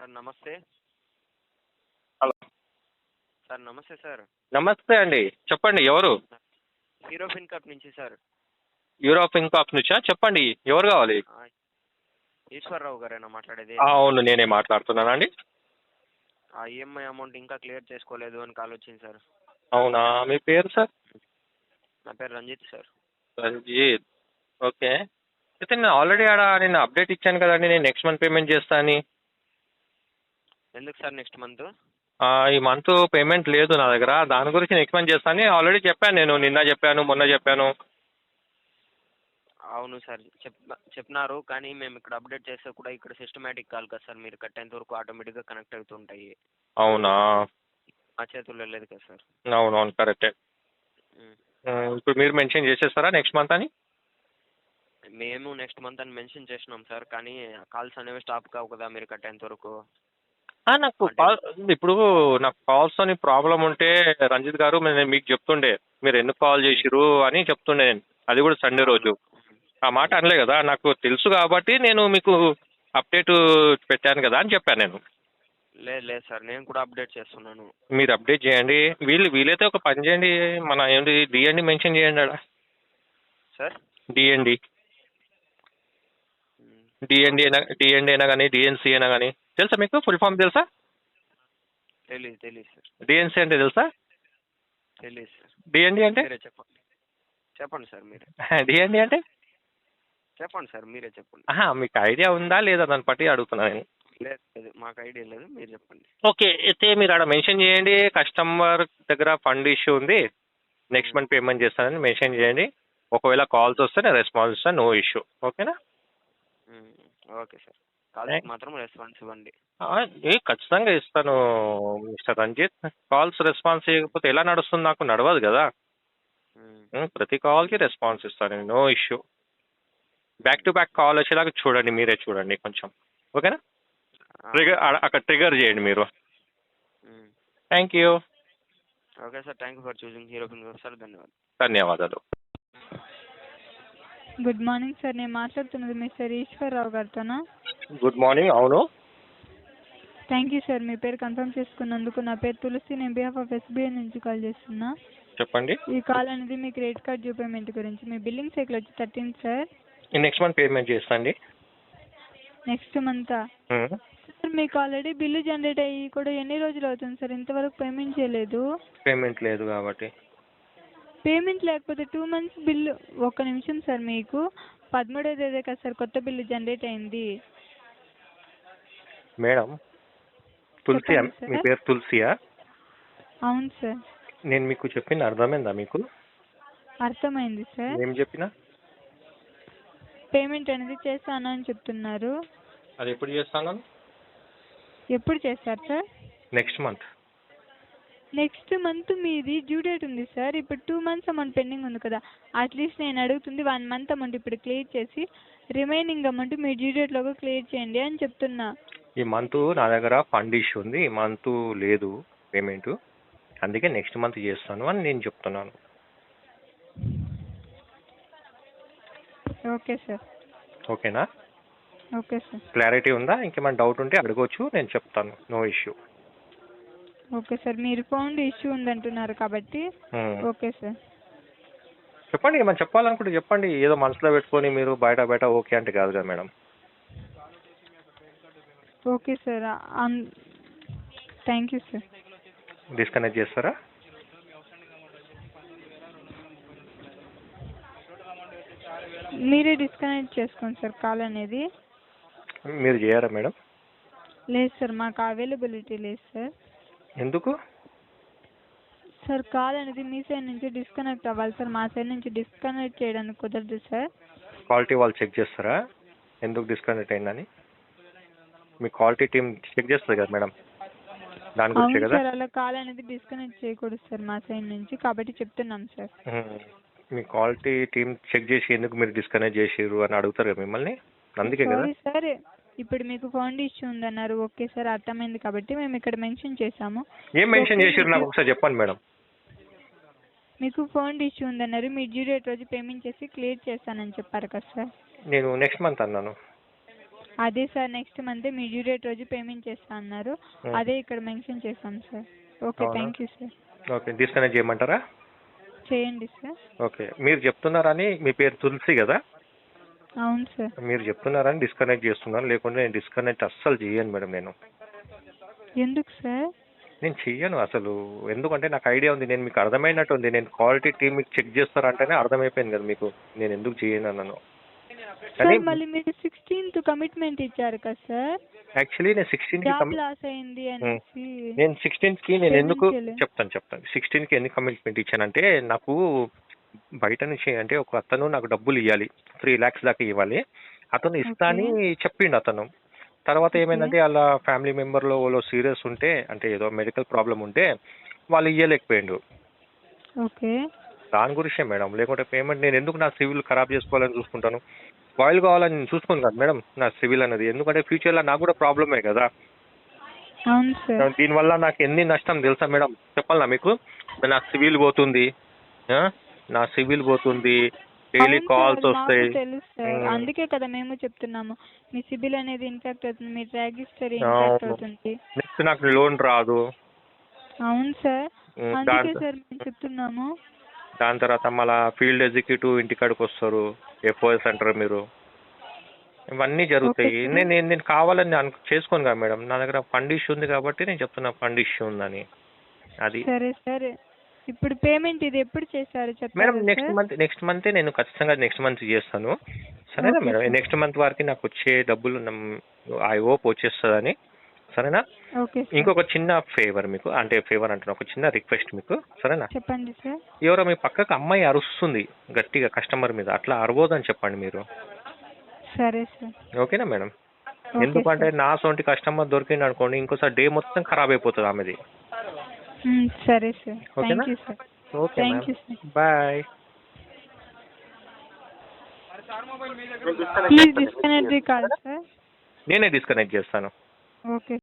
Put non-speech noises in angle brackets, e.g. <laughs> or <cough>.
Sir నమస్తే. Hello. Sir నమస్తే sir. నమస్తే అండి. చెప్పండి ఎవరు? ఫిన్ కప్ నుంచి సార్. యూరోప్ ఇన్కాప్ నుంచా? చెప్పండి ఎవరు కావాలి? ఈశ్వరరావు గారేనా మాట్లాడేది? అవును నేనే మాట్లాడుతున్నానండి. ఆ ఈఎంఐ అమౌంట్ ఇంకా క్లియర్ చేసుకోలేదు అని కాల్ వచ్చింది సార్. అవునా? మీ పేరు సార్? నా పేరు రంజిత్ సార్. రంజిత్. ఓకే. అయితే నేను ఆల్రెడీ ఆడ నేను అప్డేట్ ఇచ్చాను కదండి నేను నెక్స్ట్ మంత్ పేమెంట్ చేస్తా అని. ఎందుకు సార్ నెక్స్ట్ మంత్ ఈ మంత్ పేమెంట్ లేదు నా దగ్గర. దాని గురించి నెక్స్ట్ మంత్ చేస్తాను. ఆల్రెడీ చెప్పాను నేను. నిన్న చెప్పాను మొన్న చెప్పాను. అవును సార్. చెప్ చెప్పినారు. కానీ మేము ఇక్కడ అప్డేట్ చేస్తే కూడా ఇక్కడ సిస్టమేటిక్ కాల్ కదా సార్. మీరు కట్టేంత వరకు ఆటోమేటిక్గా కనెక్ట్ అవుతుంటాయి. అవునా? మా చేతుల్లో లేదు కదా సార్. అవునవును కరెక్టే. ఇప్పుడు మీరు మెన్షన్ చేసేస్తారా నెక్స్ట్ మంత్ అని? మేము నెక్స్ట్ మంత్ అని మెన్షన్ చేసినాం సార్. కానీ కాల్స్ అనేవి స్టాప్ కావు కదా మీరు కట్టేంత వరకు. నాకు కాల్ ఇప్పుడు నాకు కాల్స్ అని ప్రాబ్లం ఉంటే రంజిత్ గారు నేను మీకు చెప్తుండే మీరు ఎందుకు కాల్ చేసిరు అని చెప్తుండే నేను. అది కూడా సండే రోజు. ఆ మాట అనలే కదా నాకు తెలుసు కాబట్టి నేను మీకు అప్డేట్ పెట్టాను కదా అని చెప్పాను నేను. లేదు లేదు సార్ నేను కూడా అప్డేట్ చేస్తున్నాను. మీరు అప్డేట్ చేయండి. వీళ్ళు వీలైతే ఒక పని చేయండి మన ఏంటి డిఎండి మెన్షన్ చేయండి అక్కడ సార్? డిఎండి డిఎండి అయినా డిఎండి అయినా కానీ డిఎన్సి అయినా కానీ. తెలుసా మీకు? ఫుల్ ఫామ్ తెలుసా? తెలీదు సార్. డిఎన్సి అంటే తెలుసా? తెలీదు సార్. డిఎండి అంటే? చెప్పండి చెప్పండి సార్ మీరే. <laughs> డిఎండి అంటే? చెప్పండి సార్ మీరే చెప్పండి. మీకు ఐడియా ఉందా లేదా? దాన్ని బట్టి అడుగుతున్నాను నేను. లేదు మాకు ఐడియా లేదు మీరు చెప్పండి. ఓకే అయితే మీరు అక్కడ మెన్షన్ చేయండి. కస్టమర్ దగ్గర ఫండ్ ఇష్యూ ఉంది. నెక్స్ట్ మంత్ పేమెంట్ చేస్తానని మెన్షన్ చేయండి. ఒకవేళ కాల్స్ వస్తే నేను రెస్పాన్స్ ఇస్తాను నో ఇష్యూ. ఓకేనా? Okay sir. కాల్స్కి మాత్రం రెస్పాన్స్ ఇవ్వండి. ఏ ఖచ్చితంగా ఇస్తాను మిస్టర్ రంజిత్. కాల్స్ రెస్పాన్స్ ఇవ్వకపోతే ఎలా నడుస్తుంది నాకు నడవదు కదా. ప్రతి కాల్కి రెస్పాన్స్ ఇస్తాను no issue. Back to back call వచ్చేలాగా చూడండి మీరే చూడండి కొంచెం. ఓకేనా? ట్రిగర్ అక్కడ ట్రిగర్ చేయండి మీరు. Thank you. Okay sir thank you for choosing Hero sir ధన్యవాదాలు. ధన్యవాదాలు. గుడ్ మార్నింగ్ సార్ నేను మాట్లాడుతున్నది మిస్టర్ ఈశ్వర్రావు గారితోనా? గుడ్ మార్నింగ్ అవును. థ్యాంక్ యూ సార్ మీ పేరు కన్ఫర్మ్ చేసుకున్నందుకు నా పేరు తులసి. నేను బిహాఫ్ ఆఫ్ ఎస్బీఐ నుంచి కాల్ చేస్తున్నా. చెప్పండి. ఈ కాల్ అనేది మీ క్రెడిట్ కార్డ్ డ్యూ పేమెంట్ గురించి. మీ బిల్లింగ్ సైకిల్ వచ్చి thirteen sir next month payment చేస్తాండి. Next month sir మీకు ఆల్రెడీ బిల్లు జనరేట్ అయ్యి కూడా ఎన్ని రోజులు అవుతుంది సార్ ఇంతవరకు పేమెంట్ చేయలేదు. పేమెంట్ లేదు కాబట్టి. పేమెంట్ లేకపోతే టూ మంత్స్ బిల్లు ఒక్క నిమిషం సార్ మీకు. పదమూడో తేదీ కదా సార్ కొత్త బిల్లు జనరేట్ అయింది. మేడం తులసి చెప్పండి సార్. మీ పేరు తులసియా? అవును సార్. నేను మీకు చెప్పింది అర్థమైందా మీకు? అర్థమైంది సార్. ఏం చెప్పినా? పేమెంట్ అనేది చేస్తాను అని చెప్తున్నారు. అది ఎప్పుడు చేస్తాను? ఎప్పుడు చేస్తారు sir? Next month. Next month మీది డ్యూ డేట్ ఉంది సార్ ఇప్పుడు టూ మంత్స్ అమౌంట్ పెండింగ్ ఉంది కదా. అట్లీస్ట్ నేను అడుగుతుంది వన్ మంత్ అమౌంట్ ఇప్పుడు క్లియర్ చేసి రిమైనింగ్ అమౌంట్ మీ డ్యూ డేట్లోగా క్లియర్ చేయండి అని చెప్తున్నా. ఈ మంత్ నా దగ్గర ఫండ్ ఇష్యూ ఉంది. ఈ మంత్ లేదు పేమెంట్ అందుకే నెక్స్ట్ మంత్ చేస్తాను అని నేను చెప్తున్నాను. ఓకే సార్ ఓకేనా ఓకే సార్ క్లారిటీ ఉందా? ఇంకేమైనా డౌట్ ఉంటే అడగవచ్చు నేను చెప్తాను. నో ఇష్యూ ఓకే సార్ మీరు ఫోన్ ఇష్యూ ఉందంటున్నారు కాబట్టి ఓకే సార్. చెప్పండి ఏమైనా చెప్పాలనుకుంటే చెప్పండి ఏదో మనసులో పెట్టుకొని మీరు బయట బయట ఓకే అంటే కాదు కదా madam. Okay sir thank you sir. Disconnect చేస్తారా? మీరే డిస్కనెక్ట్ చేసుకోండి సార్ కాల్ అనేది. మీరు చేయరా మేడం? లేదు సార్ మాకు అవైలబిలిటీ లేదు సార్. ఎందుకు? సార్ కాల్ అనేది మీ సైడ్ నుంచి డిస్కనెక్ట్ అవ్వాలి సార్. మా సైడ్ నుంచి డిస్కనెక్ట్ చేయడానికి కుదరదు సార్. క్వాలిటీ వాళ్ళు చెక్ చేస్తారా? ఎందుకు డిస్కనెక్ట్ అయిందని? మీ క్వాలిటీ టీం చెక్ చేస్తుంది కదా మేడం. దాని గురించే అవును కదా? సార్ అలా కాల్ అనేది డిస్కనెక్ట్ చేయకూడదు సార్ మా సైడ్ నుంచి. కాబట్టి చెప్తున్నాం సార్. మీ క్వాలిటీ టీం చెక్ చేసి ఎందుకు మీరు డిస్కనెక్ట్ చేసిర్రు అని అడుగుతారు కదా మిమ్మల్ని? అందుకే కదా? Sorry sir. ఇప్పుడు మీకు ఫోన్ ఇష్యూ ఉందన్నారు. ఓకే సార్ అర్థమైంది కాబట్టి మేము ఇక్కడ మెన్షన్ చేసాము ఏం మెన్షన్ చేసిర్రు నాకు ఒకసారి చెప్పండి మేడం. మీకు ఫోన్ ఇష్యూ ఉందన్నారు. మీ డ్యూ డేట్ రోజు పేమెంట్ చేసి క్లియర్ చేస్తానని చెప్పారు కదా సార్. నేను నెక్స్ట్ మంత్ అన్నాను. అదే సార్ నెక్స్ట్ మంత్ మీ డ్యూ డేట్ రోజు పేమెంట్ చేస్తా అన్నారు. అదే ఇక్కడ మెన్షన్ చేస్తాం sir. Okay? Thank you sir. Okay disconnect చేయమంటారా? చేయండి సార్. ఓకే మీరు చెప్తున్నారని మీ పేరు తులసి కదా? అవును సార్. మీరు చెప్తున్నారని డిస్కనెక్ట్ చేస్తున్నాను. లేకుంటే నేను డిస్కనెక్ట్ అస్సలు చేయను మేడం నేను. ఎందుకు సార్? నేను చెయ్యను అసలు. ఎందుకంటే నాకు ఐడియా ఉంది. నేను మీకు అర్థమైనట్టు ఉంది. నేను క్వాలిటీ టీమ్ మీకు చెక్ చేస్తారంటేనే అర్థమైపోయింది కదా మీకు. నేను ఎందుకు చేయను అన్నాను. కానీ సార్ మళ్ళీ మీరు సిక్స్టీన్త్ కమిట్మెంట్ ఇచ్చారు కదా సార్. యాక్చువల్లీ నేను సిక్స్టీన్కి జాబ్ లాస్ అయింది అనేసి. నేను సిక్స్టీన్త్కి నేను ఎందుకు. చెప్తాను చెప్తాను. సిక్స్టీన్కి ఎందుకు కమిట్మెంట్ ఇచ్చానంటే నాకు బయట నుంచి అంటే ఒక అతను నాకు డబ్బులు ఇవ్వాలి త్రీ ల్యాక్స్ దాకా ఇవ్వాలి. అతను ఇస్తా అని చెప్పిండు అతను. తర్వాత ఏమైందంటే వాళ్ళ ఫ్యామిలీ మెంబర్లో వాళ్ళు సీరియస్ ఉంటే అంటే ఏదో మెడికల్ ప్రాబ్లం ఉంటే వాళ్ళు ఇవ్వలేకపోయిండు ఓకే. దాని గురించే మేడం. లేకుంటే పేమెంట్ నేను ఎందుకు నా సివిల్ ఖరాబ్ చేసుకోవాలని చూసుకుంటాను? ఆయిల్ కావాలని నేను చూసుకోను కదా మేడం నా సివిల్ అనేది. ఎందుకంటే ఫ్యూచర్లో నాకు కూడా ప్రాబ్లమే కదా. అవును సార్. దీనివల్ల నాకు ఎన్ని నష్టం తెలుసా మేడం? చెప్పాలనా మీకు? నా సివిల్ పోతుంది. ఆ? నా సివిల్ పోతుంది డైలీ కాల్స్ వస్తాయి. అందుకే కదా మేము చెప్తున్నాము. మీ సిబిల్ అనేది ఇన్ఫెక్ట్ అవుతుంది మీ అవును. ఇన్ఫెక్ట్ అవుతుంది. నెక్స్ట్ నాకు లోన్ రాదు. అవును సార్ అందుకే దాని సార్ మేము చెప్తున్నాము. దాని తర్వాత మళ్ళా ఫీల్డ్ ఎగ్జిక్యూటివ్ ఇంటికాడికి వస్తారు ఎఫ్ఓఎస్ అంటారు మీరు. ఇవన్నీ జరుగుతాయి. నేను నేను కావాలని అను చేసుకోను కదా మేడం. నా దగ్గర ఫండ్ ఇష్యూ ఉంది కాబట్టి నేను చెప్తున్నా ఫండ్ ఇష్యూ ఉందని. అది. సరే సరే. ఇప్పుడు పేమెంట్ ఇది ఎప్పుడు చేశారు? మేడం చెప్పారా నెక్స్ట్ మంత్ నెక్స్ట్ మంత్ నేను ఖచ్చితంగా నెక్స్ట్ మంత్ చేస్తాను. సరేనా మేడం. నెక్స్ట్ మంత్ వరకు నాకు వచ్చే డబ్బులు ఐ హోప్ వచ్చేస్తుందని. సరేనా? ఇంకొక చిన్న ఫేవర్ మీకు అంటే ఫేవర్ అంటున్నా ఒక చిన్న రిక్వెస్ట్ మీకు. సరేనా? చెప్పండి సార్. ఎవరో మీ పక్కకు అమ్మాయి అరుస్తుంది గట్టిగా కస్టమర్ మీద. అట్లా అరవద్దని చెప్పండి మీరు. సరే సార్. ఓకేనా మేడం? ఎందుకంటే. నా సొంటి కస్టమర్ దొరికింది అనుకోండి ఇంకోసారి డే మొత్తం ఖరాబ్ అయిపోతుంది ఆమెది. సరే సార్. ఓకేనా? Thank you sir okay thank you sir bye please disconnect the call sir నేనే డిస్కనెక్ట్ చేస్తాను. ఓకే.